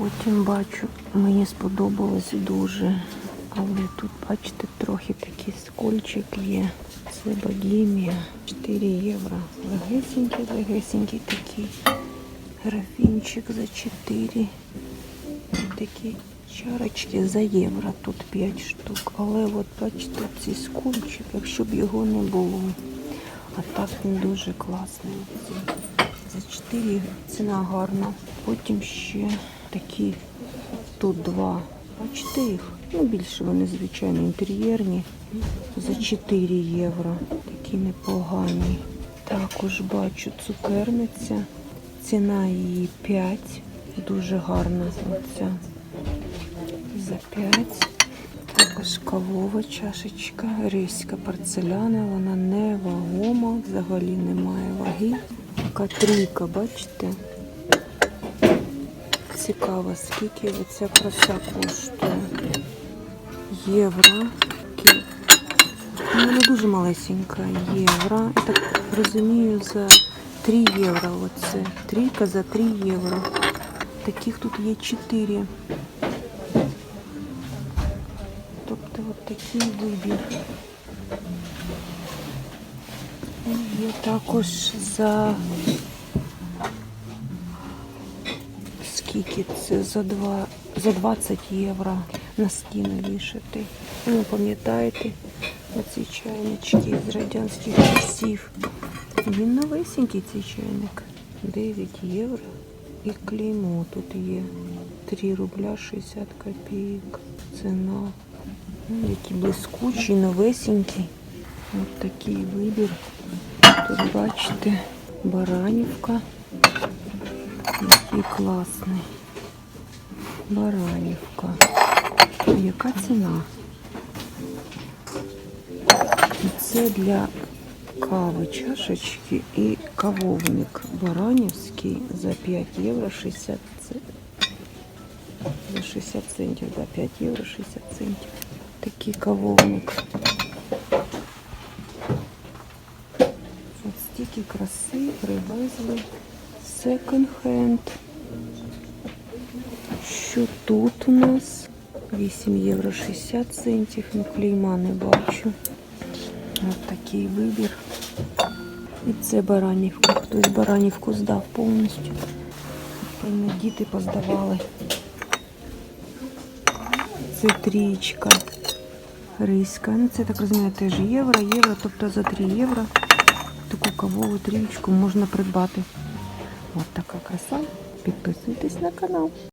Потім бачу, мені сподобалось дуже. Але тут, бачите, трохи такий скольчик є. Це богемія. 4 євро. Легесенький, легесенький такий. Графінчик за 4. Такі чарочки за євро. Тут 5 штук. Але от бачите, цей скольчик, якщо б його не було. А так він дуже класний. За 4 ціна гарна. Потім ще такі тут два. Бачите їх? Ну, більше вони, звичайно, інтер'єрні. За 4 євро. Такі непогані. Також бачу цукерниця. Ціна її 5. Дуже гарна оця. За 5. Також кавова чашечка, ризька порцеляна, вона не вагома, взагалі немає ваги. Така трійка, бачите? Цікаво, скільки ця краса коштує. Євро. Ну, вона дуже малесенька. Євро. Я так розумію, за 3 євро. Оце. Трійка за 3 євро. Таких тут є 4. Тобто от такий вибір. І Є також за скільки це за два за 20 євро на стіну вішати. Ну, пам'ятаєте, оці чайнички з радянських часів. Він новесенький цей чайник. 9 євро. І клеймо тут є. 3 рубля 60 копійок. Ціна. Ну, Які блискучі, новесенькі. Ось такий вибір. Тут бачите, баранівка. Який класний. Баранівка. Яка ціна? Це для кави чашечки і кавовник баранівський за 5 євро 60 центів. За 60 центів, за 5 євро 60 центів. Такий кавовник. От стільки краси привезли секонд-хенд. Що тут у нас? 8 євро 60 центів. Ну, клейма не бачу. Ось такий вибір. І це баранівка. Хтось баранівку здав повністю. Певно, діти поздавали. Це трієчка. Риська. Ну, це, так розумію, теж євро, євро, тобто за 3 євро таку кавову трієчку можна придбати. Ось така краса. Підписуйтесь на канал.